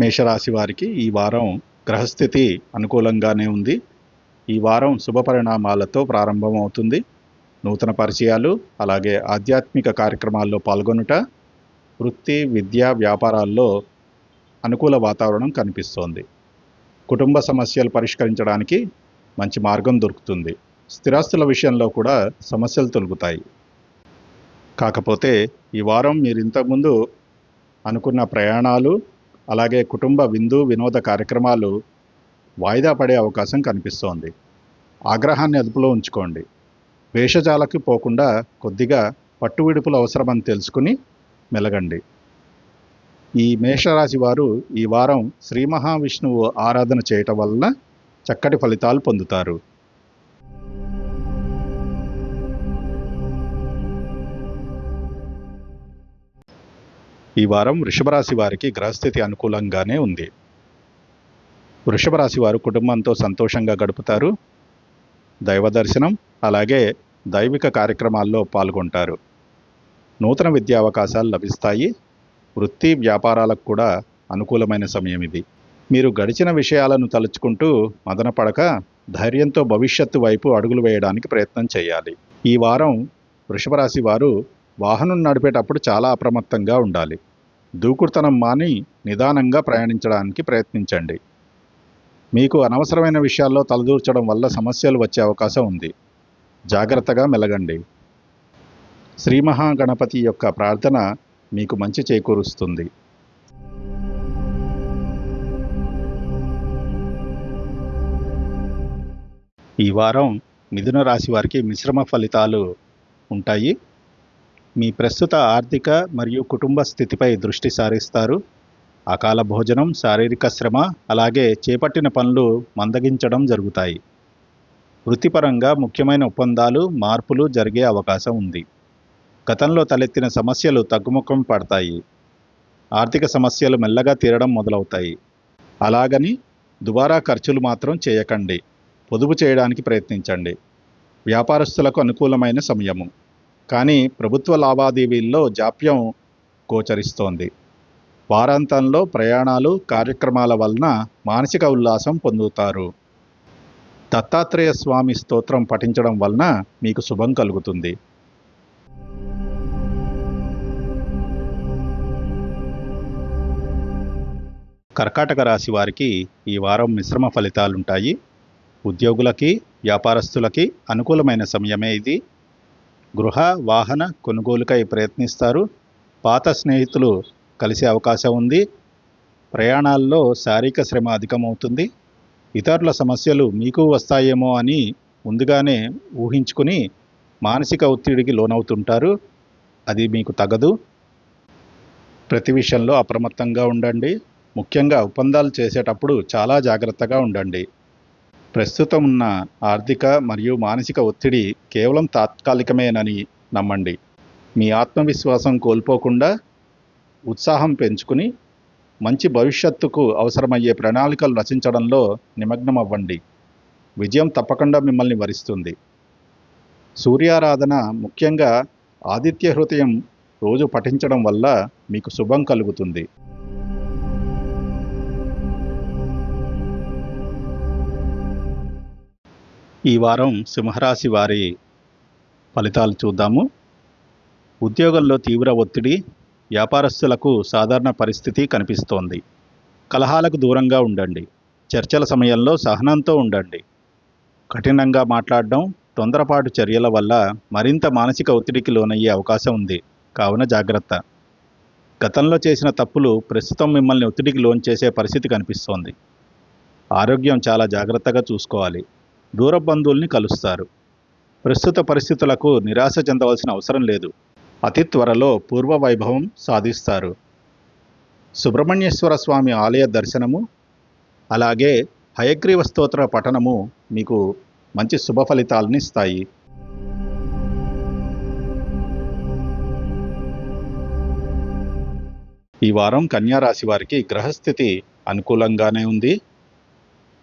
మేషరాశి వారికి ఈ వారం గ్రహస్థితి అనుకూలంగానే ఉంది. ఈ వారం శుభ పరిణామాలతో ప్రారంభమవుతుంది. నూతన పరిచయాలు అలాగే ఆధ్యాత్మిక కార్యక్రమాల్లో పాల్గొనుట వృత్తి విద్య వ్యాపారాల్లో అనుకూల వాతావరణం కనిపిస్తోంది. కుటుంబ సమస్యలు పరిష్కరించడానికి మంచి మార్గం దొరుకుతుంది. స్థిరాస్తుల విషయంలో కూడా సమస్యలు తొలుగుతాయి. కాకపోతే ఈ వారం మీరు ఇంతకుముందు అనుకున్న ప్రయాణాలు అలాగే కుటుంబ విందు వినోద కార్యక్రమాలు వాయిదా పడే అవకాశం కనిపిస్తోంది. ఆగ్రహాన్ని అదుపులో ఉంచుకోండి. వేషజాలకు పోకుండా కొద్దిగా పట్టు విడుపులు అవసరమని తెలుసుకుని మెలగండి. ఈ మేషరాశి వారు ఈ వారం శ్రీ మహావిష్ణువు ఆరాధన చేయటం వలన చక్కటి ఫలితాలు పొందుతారు. ఈ వారం వృషభరాశి వారికి గ్రహస్థితి అనుకూలంగానే ఉంది. వృషభరాశి వారు కుటుంబంతో సంతోషంగా గడుపుతారు. దైవ దర్శనం అలాగే దైవిక కార్యక్రమాల్లో పాల్గొంటారు. నూతన విద్యా అవకాశాలు లభిస్తాయి. వృత్తి వ్యాపారాలకు కూడా అనుకూలమైన సమయం ఇది. మీరు గడిచిన విషయాలను తలుచుకుంటూ మదనపడక ధైర్యంతో భవిష్యత్తు వైపు అడుగులు వేయడానికి ప్రయత్నం చేయాలి. ఈ వారం వృషభరాశి వారు వాహనం నడిపేటప్పుడు చాలా అప్రమత్తంగా ఉండాలి. దూకుడుతనం మాని నిదానంగా ప్రయాణించడానికి ప్రయత్నించండి. మీకు అనవసరమైన విషయాల్లో తలదూర్చడం వల్ల సమస్యలు వచ్చే అవకాశం ఉంది. జాగ్రత్తగా మెలగండి. శ్రీ మహాగణపతి యొక్క ప్రార్థన మీకు మంచి చేకూరుస్తుంది. ఈ వారం మిథున రాశి వారికి మిశ్రమ ఫలితాలు ఉంటాయి. మీ ప్రస్తుత ఆర్థిక మరియు కుటుంబ స్థితిపై దృష్టి సారిస్తారు. అకాల భోజనం శారీరక శ్రమ అలాగే చేపట్టిన పనులు మందగించడం జరుగుతాయి. వృత్తిపరంగా ముఖ్యమైన ఒప్పందాలు మార్పులు జరిగే అవకాశం ఉంది. గతంలో తలెత్తిన సమస్యలు తగ్గుముఖం పడతాయి. ఆర్థిక సమస్యలు మెల్లగా తీరడం మొదలవుతాయి. అలాగని దుబారా ఖర్చులు మాత్రం చేయకండి. పొదుపు చేయడానికి ప్రయత్నించండి. వ్యాపారస్తులకు అనుకూలమైన సమయము. కానీ ప్రభుత్వ లావాదేవీల్లో జాప్యం గోచరిస్తోంది. వారాంతంలో ప్రయాణాలు కార్యక్రమాల వలన మానసిక ఉల్లాసం పొందుతారు. దత్తాత్రేయ స్వామి స్తోత్రం పఠించడం వలన మీకు శుభం కలుగుతుంది. కర్కాటక రాశి వారికి ఈ వారం మిశ్రమ ఫలితాలుంటాయి. ఉద్యోగులకి వ్యాపారస్తులకి అనుకూలమైన సమయమే ఇది. గృహ వాహన కొనుగోలుకై ప్రయత్నిస్తారు. పాత స్నేహితులు కలిసే అవకాశం ఉంది. ప్రయాణాల్లో శారీరక శ్రమ అధికమవుతుంది. ఇతరుల సమస్యలు మీకు వస్తాయేమో అని ముందుగానే ఊహించుకుని మానసిక ఒత్తిడికి లోనవుతుంటారు. అది మీకు తగదు. ప్రతి విషయంలో అప్రమత్తంగా ఉండండి. ముఖ్యంగా ఒప్పందాలు చేసేటప్పుడు చాలా జాగ్రత్తగా ఉండండి. ప్రస్తుతం ఉన్న ఆర్థిక మరియు మానసిక ఒత్తిడి కేవలం తాత్కాలికమేనని నమ్మండి. మీ ఆత్మవిశ్వాసం కోల్పోకుండా ఉత్సాహం పెంచుకుని మంచి భవిష్యత్తుకు అవసరమయ్యే ప్రణాళికలు రచించడంలో నిమగ్నం అవ్వండి విజయం తప్పకుండా మిమ్మల్ని వరిస్తుంది. సూర్యారాధన ముఖ్యంగా ఆదిత్య హృదయం రోజు పఠించడం వల్ల మీకు శుభం కలుగుతుంది. ఈ వారం సింహరాశి వారి ఫలితాలు చూద్దాము. ఉద్యోగంలో తీవ్ర ఒత్తిడి వ్యాపారస్తులకు సాధారణ పరిస్థితి కనిపిస్తోంది. కలహాలకు దూరంగా ఉండండి. చర్చల సమయంలో సహనంతో ఉండండి. కఠినంగా మాట్లాడడం తొందరపాటు చర్యల వల్ల మరింత మానసిక ఒత్తిడికి లోనయ్యే అవకాశం ఉంది. కావున జాగ్రత్త. గతంలో చేసిన తప్పులు ప్రస్తుతం మిమ్మల్ని ఒత్తిడికి లోన్ చేసే పరిస్థితి కనిపిస్తోంది. ఆరోగ్యం చాలా జాగ్రత్తగా చూసుకోవాలి. దూర బంధువుల్ని కలుస్తారు. ప్రస్తుత పరిస్థితులకు నిరాశ చెందవలసిన అవసరం లేదు. అతి త్వరలో పూర్వ వైభవం సాధిస్తారు. సుబ్రహ్మణ్యేశ్వర స్వామి ఆలయ దర్శనము అలాగే హయగ్రీవ స్తోత్ర పఠనము మీకు మంచి శుభ ఫలితాలని ఇస్తాయి. ఈ వారం కన్యా రాశి వారికి గ్రహస్థితి అనుకూలంగానే ఉంది.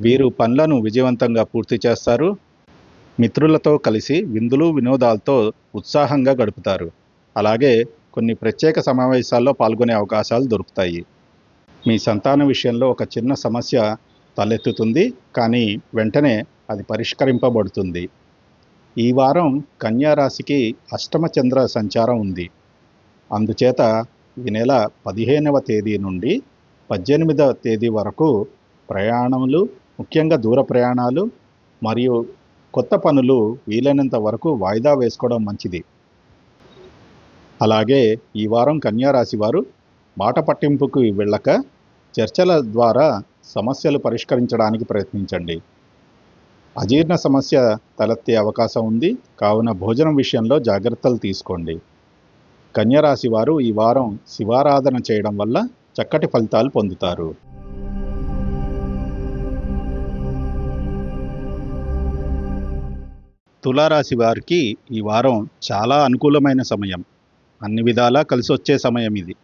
వీరు పనులను విజయవంతంగా పూర్తి చేస్తారు. మిత్రులతో కలిసి విందులు వినోదాలతో ఉత్సాహంగా గడుపుతారు. అలాగే కొన్ని ప్రత్యేక సమావేశాల్లో పాల్గొనే అవకాశాలు దొరుకుతాయి. మీ సంతాన విషయంలో ఒక చిన్న సమస్య తలెత్తుతుంది కానీ వెంటనే అది పరిష్కరింపబడుతుంది. ఈ వారం కన్యారాశికి అష్టమచంద్ర అష్టమ చంద్ర సంచారం ఉంది. అందుచేత ఈ నెల పదిహేనవ తేదీ నుండి పద్దెనిమిదవ తేదీ వరకు ప్రయాణములు ముఖ్యంగా దూర ప్రయాణాలు మరియు కొత్త పనులు వీలైనంత వరకు వాయిదా వేసుకోవడం మంచిది. అలాగే ఈ వారం కన్యారాశి వారు మాట పట్టింపుకు వెళ్ళక చర్చల ద్వారా సమస్యలు పరిష్కరించడానికి ప్రయత్నించండి. అజీర్ణ సమస్య తలెత్తే అవకాశం ఉంది. కావున భోజనం విషయంలో జాగ్రత్తలు తీసుకోండి. కన్యరాశి వారు ఈ వారం శివారాధన చేయడం వల్ల చక్కటి ఫలితాలు పొందుతారు. తులారాశి వారికి ఈ వారం చాలా అనుకూలమైన సమయం. అన్ని విధాలా కలిసి వచ్చే సమయం ఇది.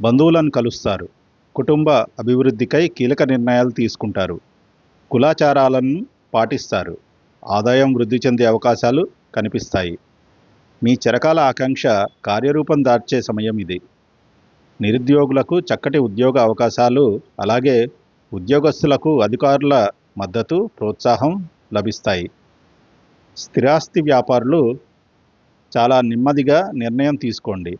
బంధువులను కలుస్తారు. కుటుంబ అభివృద్ధికై కీలక నిర్ణయాలు తీసుకుంటారు. కులాచారాలను పాటిస్తారు. ఆదాయం వృద్ధి చెందే అవకాశాలు కనిపిస్తాయి. మీ చిరకాల ఆకాంక్ష కార్యరూపం దార్చే సమయం ఇది. నిరుద్యోగులకు చక్కటి ఉద్యోగ అవకాశాలు అలాగే ఉద్యోగస్తులకు అధికారుల మద్దతు ప్రోత్సాహం లభిస్తాయి. స్థిరాస్తి వ్యాపారులు చాలా నెమ్మదిగా నిర్ణయం తీసుకోండి.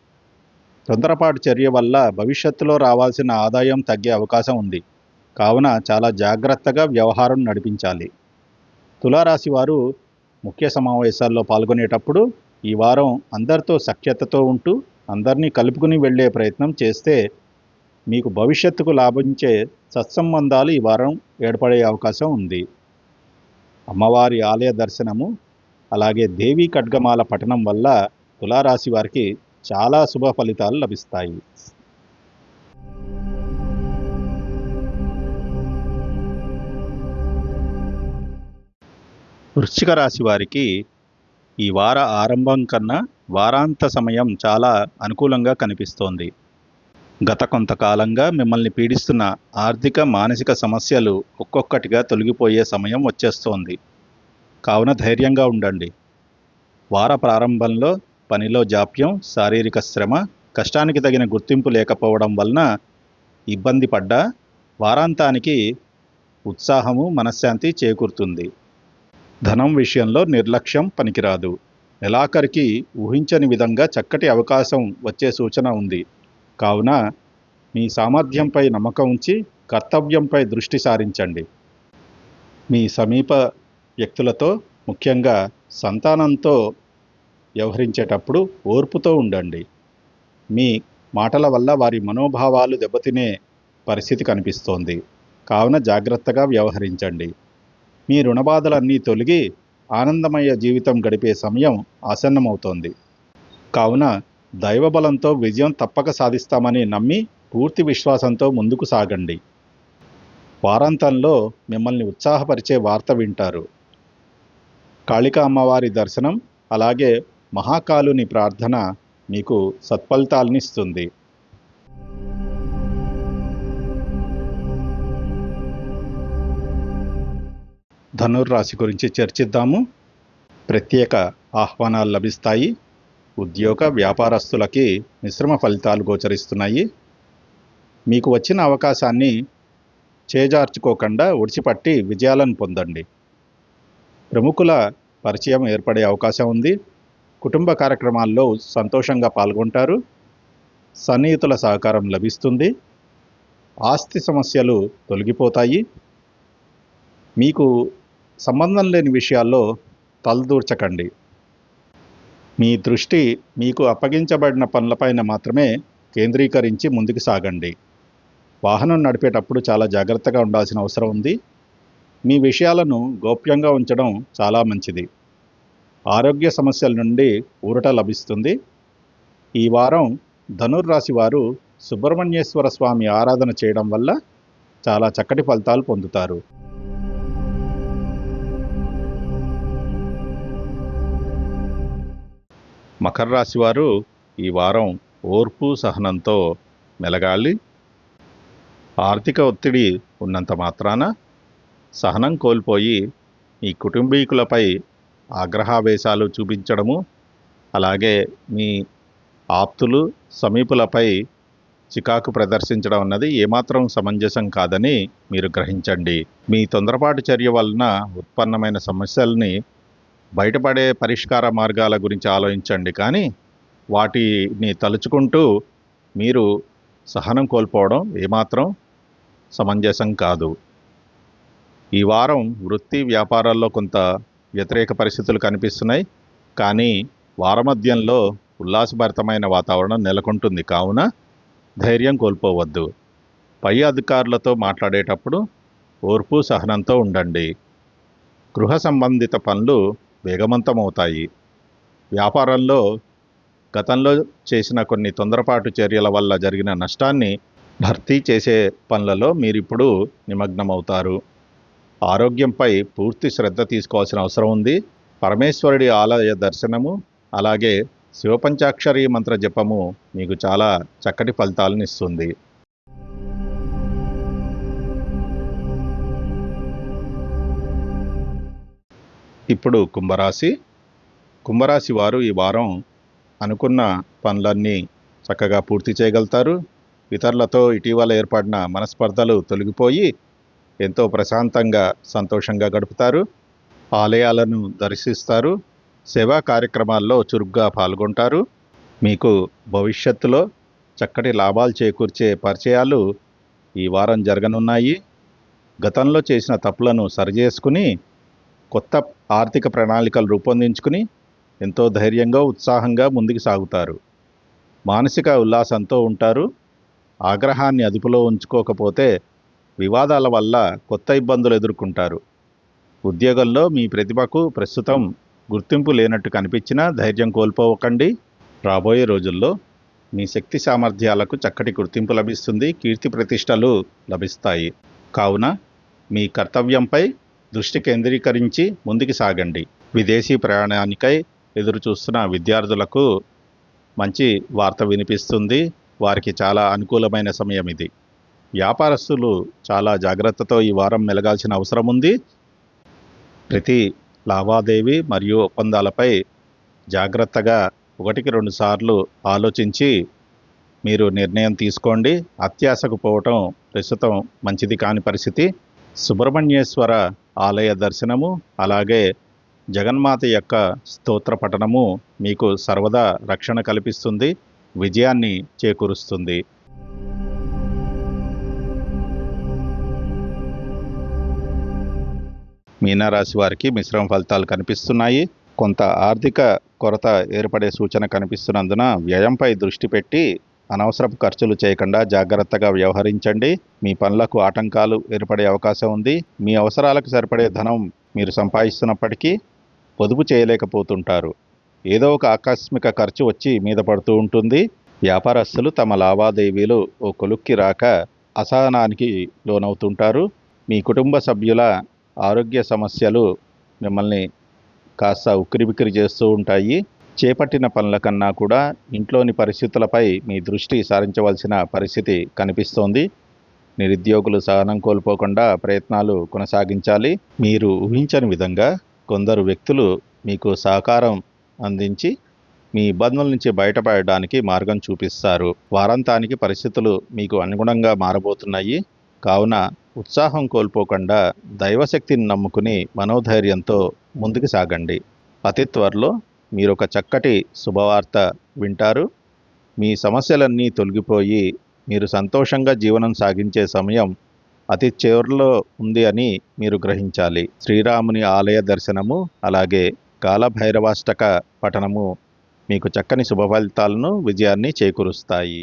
తొందరపాటు చర్య వల్ల భవిష్యత్తులో రావాల్సిన ఆదాయం తగ్గే అవకాశం ఉంది. కావున చాలా జాగ్రత్తగా వ్యవహారం నడిపించాలి. తులారాశి వారు ముఖ్య సమావేశాల్లో పాల్గొనేటప్పుడు ఈ వారం అందరితో సఖ్యతతో ఉంటూ అందరినీ కలుపుకుని వెళ్ళే ప్రయత్నం చేస్తే మీకు భవిష్యత్తుకు లాభించే సత్సంబంధాలు ఈ వారం ఏర్పడే అవకాశం ఉంది. అమ్మవారి ఆలయ దర్శనము అలాగే దేవీ ఖడ్గమాల పఠనం వల్ల తులారాశి వారికి చాలా శుభ ఫలితాలు లభిస్తాయి. వృశ్చిక రాశి వారికి ఈ వార ఆరంభం కన్నా వారాంత సమయం చాలా అనుకూలంగా కనిపిస్తోంది. గత కొంతకాలంగా మిమ్మల్ని పీడిస్తున్న ఆర్థిక మానసిక సమస్యలు ఒక్కొక్కటిగా తొలగిపోయే సమయం వచ్చేస్తోంది. కావున ధైర్యంగా ఉండండి. వార ప్రారంభంలో పనిలో జాప్యం శారీరక శ్రమ కష్టానికి తగిన గుర్తింపు లేకపోవడం వలన ఇబ్బంది పడ్డా వారాంతానికి ఉత్సాహము మనశ్శాంతి చేకూరుతుంది. ధనం విషయంలో నిర్లక్ష్యం పనికిరాదు. నెలాఖరికి ఊహించని విధంగా చక్కటి అవకాశం వచ్చే సూచన ఉంది. కావున మీ సామర్థ్యంపై నమ్మకం ఉంచి కర్తవ్యంపై దృష్టి సారించండి. మీ సమీప వ్యక్తులతో ముఖ్యంగా సంతానంతో వ్యవహరించేటప్పుడు ఓర్పుతో ఉండండి. మీ మాటల వల్ల వారి మనోభావాలు దెబ్బతినే పరిస్థితి కనిపిస్తోంది. కావున జాగ్రత్తగా వ్యవహరించండి. మీ రుణబాధలన్నీ తొలగి ఆనందమయ జీవితం గడిపే సమయం ఆసన్నమవుతోంది. కావున దైవబలంతో విజయం తప్పక సాధిస్తామని నమ్మి పూర్తి విశ్వాసంతో ముందుకు సాగండి. వారాంతంలో మిమ్మల్ని ఉత్సాహపరిచే వార్త వింటారు. కాళికా అమ్మవారి దర్శనం అలాగే మహాకాలుని ప్రార్థన మీకు సత్ఫలితాలనిస్తుంది. ధనుర్రాశి గురించి చర్చిద్దాము. ప్రత్యేక ఆహ్వానాలు లభిస్తాయి. ఉద్యోగ వ్యాపారస్తులకి మిశ్రమ ఫలితాలు గోచరిస్తున్నాయి. మీకు వచ్చిన అవకాశాన్ని చేజార్చుకోకుండా ఉడిచిపట్టి విజయాలను పొందండి. ప్రముఖుల పరిచయం ఏర్పడే అవకాశం ఉంది. కుటుంబ కార్యక్రమాల్లో సంతోషంగా పాల్గొంటారు. సన్నిహితుల సహకారం లభిస్తుంది. ఆస్తి సమస్యలు తొలగిపోతాయి. మీకు సంబంధం లేని విషయాల్లో తలదూర్చకండి. మీ దృష్టి మీకు అప్పగించబడిన పనులపైన మాత్రమే కేంద్రీకరించి ముందుకు సాగండి. వాహనం నడిపేటప్పుడు చాలా జాగ్రత్తగా ఉండాల్సిన అవసరం ఉంది. మీ విషయాలను గోప్యంగా ఉంచడం చాలా మంచిది. ఆరోగ్య సమస్యల నుండి ఊరట లభిస్తుంది. ఈ వారం ధనుర్రాశి వారు సుబ్రహ్మణ్యేశ్వర స్వామి ఆరాధన చేయడం వల్ల చాలా చక్కటి ఫలితాలు పొందుతారు. మకర రాశి వారు ఈ వారం ఓర్పు సహనంతో మెలగాలి. ఆర్థిక ఒత్తిడి ఉన్నంత మాత్రాన సహనం కోల్పోయి మీ కుటుంబీకులపై ఆగ్రహావేశాలు చూపించడము అలాగే మీ ఆప్తులు సమీపులపై చికాకు ప్రదర్శించడం అన్నది ఏమాత్రం సమంజసం కాదని మీరు గ్రహించండి. మీ తొందరపాటు చర్య వలన ఉత్పన్నమైన సమస్యల్ని బయటపడే పరిష్కార మార్గాల గురించి ఆలోచించండి. కానీ వాటిని తలుచుకుంటూ మీరు సహనం కోల్పోవడం ఏమాత్రం సమంజసం కాదు. ఈ వారం వృత్తి వ్యాపారాల్లో కొంత వ్యతిరేక పరిస్థితులు కనిపిస్తున్నాయి. కానీ వారమధ్యంలో ఉల్లాసభరితమైన వాతావరణం నెలకొంటుంది. కావున ధైర్యం కోల్పోవద్దు. పై అధికారులతో మాట్లాడేటప్పుడు ఓర్పు సహనంతో ఉండండి. గృహ సంబంధిత పనులు వేగవంతమవుతాయి. వ్యాపారంలో గతంలో చేసిన కొన్ని తొందరపాటు చర్యల వల్ల జరిగిన నష్టాన్ని భర్తీ చేసే పనులలో మీరిప్పుడు నిమగ్నమవుతారు. ఆరోగ్యంపై పూర్తి శ్రద్ధ తీసుకోవాల్సిన అవసరం ఉంది. పరమేశ్వరుడి ఆలయ దర్శనము అలాగే శివపంచాక్షరి మంత్ర జపము మీకు చాలా చక్కటి ఫలితాలను ఇస్తుంది. ఇప్పుడు కుంభరాశి. కుంభరాశి వారు ఈ వారం అనుకున్న పనులన్నీ చక్కగా పూర్తి చేయగలుగుతారు. ఇతరులతో ఇటీవల ఏర్పడిన మనస్పర్ధలు తొలగిపోయి ఎంతో ప్రశాంతంగా సంతోషంగా గడుపుతారు. ఆలయాలను దర్శిస్తారు. సేవా కార్యక్రమాల్లో చురుగ్గా పాల్గొంటారు. మీకు భవిష్యత్తులో చక్కటి లాభాలు చేకూర్చే పరిచయాలు ఈ వారం జరగనున్నాయి. గతంలో చేసిన తప్పులను సరిచేసుకుని కొత్త ఆర్థిక ప్రణాళికలు రూపొందించుకుని ఎంతో ధైర్యంగా ఉత్సాహంగా ముందుకు సాగుతారు. మానసిక ఉల్లాసంతో ఉంటారు. ఆగ్రహాన్ని అదుపులో ఉంచుకోకపోతే వివాదాల వల్ల కొత్త ఇబ్బందులు ఎదుర్కొంటారు. ఉద్యోగంలో మీ ప్రతిభకు ప్రస్తుతం గుర్తింపు లేనట్టు కనిపించినా ధైర్యం కోల్పోవకండి రాబోయే రోజుల్లో మీ శక్తి సామర్థ్యాలకు చక్కటి గుర్తింపు లభిస్తుంది. కీర్తి ప్రతిష్టలు లభిస్తాయి. కావున మీ కర్తవ్యంపై దృష్టి కేంద్రీకరించి ముందుకు సాగండి. విదేశీ ప్రయాణానికై ఎదురు చూస్తున్న విద్యార్థులకు మంచి వార్త వినిపిస్తుంది. వారికి చాలా అనుకూలమైన సమయం ఇది. వ్యాపారస్తులు చాలా జాగ్రత్తతో ఈ వారం మెలగాల్సిన అవసరం ఉంది. ప్రతి లావాదేవీ మరియు ఒప్పందాలపై జాగ్రత్తగా ఒకటికి రెండు సార్లు ఆలోచించి మీరు నిర్ణయం తీసుకోండి. అత్యాశకు పోవటం ప్రస్తుతం మంచిది కాని పరిస్థితి. సుబ్రహ్మణ్యేశ్వర ఆలయ దర్శనము అలాగే జగన్మాత యొక్క స్తోత్ర పఠనము మీకు సర్వదా రక్షణ కల్పిస్తుంది విజయాన్ని చేకూరుస్తుంది. మీనరాశి వారికి మిశ్రమ ఫలితాలు కనిపిస్తున్నాయి. కొంత ఆర్థిక కొరత ఏర్పడే సూచన కనిపిస్తున్నందున వ్యయంపై దృష్టి పెట్టి అనవసరపు ఖర్చులు చేయకుండా జాగ్రత్తగా వ్యవహరించండి. మీ పనులకు ఆటంకాలు ఏర్పడే అవకాశం ఉంది. మీ అవసరాలకు సరిపడే ధనం మీరు సంపాదిస్తున్నప్పటికీ పొదుపు చేయలేకపోతుంటారు. ఏదో ఒక ఆకస్మిక ఖర్చు వచ్చి మీద పడుతూ ఉంటుంది. వ్యాపారస్తులు తమ లావాదేవీలు ఓ కొలుక్కి రాక అసహనానికి లోనవుతుంటారు. మీ కుటుంబ సభ్యుల ఆరోగ్య సమస్యలు మిమ్మల్ని కాస్త ఉక్కిరిబిక్కిరి చేస్తూ ఉంటాయి. చేపట్టిన పనుల కన్నా కూడా ఇంట్లోని పరిస్థితులపై మీ దృష్టి సారించవలసిన పరిస్థితి కనిపిస్తోంది. నిరుద్యోగులు సహనం కోల్పోకుండా ప్రయత్నాలు కొనసాగించాలి. మీరు ఊహించని విధంగా కొందరు వ్యక్తులు మీకు సహకారం అందించి మీ ఇబ్బందుల నుంచి బయటపడడానికి మార్గం చూపిస్తారు. వారాంతానికి పరిస్థితులు మీకు అనుగుణంగా మారబోతున్నాయి. కావున ఉత్సాహం కోల్పోకుండా దైవశక్తిని నమ్ముకుని మనోధైర్యంతో ముందుకు సాగండి. అతి త్వరలో మీరు ఒక చక్కటి శుభవార్త వింటారు. మీ సమస్యలన్నీ తొలగిపోయి మీరు సంతోషంగా జీవనం సాగించే సమయం అతి చివరిలో ఉంది అని మీరు గ్రహించాలి. శ్రీరాముని ఆలయ దర్శనము అలాగే కాలభైరవాష్టక పఠనము మీకు చక్కని శుభ ఫలితాలను విజయాన్ని చేకూరుస్తాయి.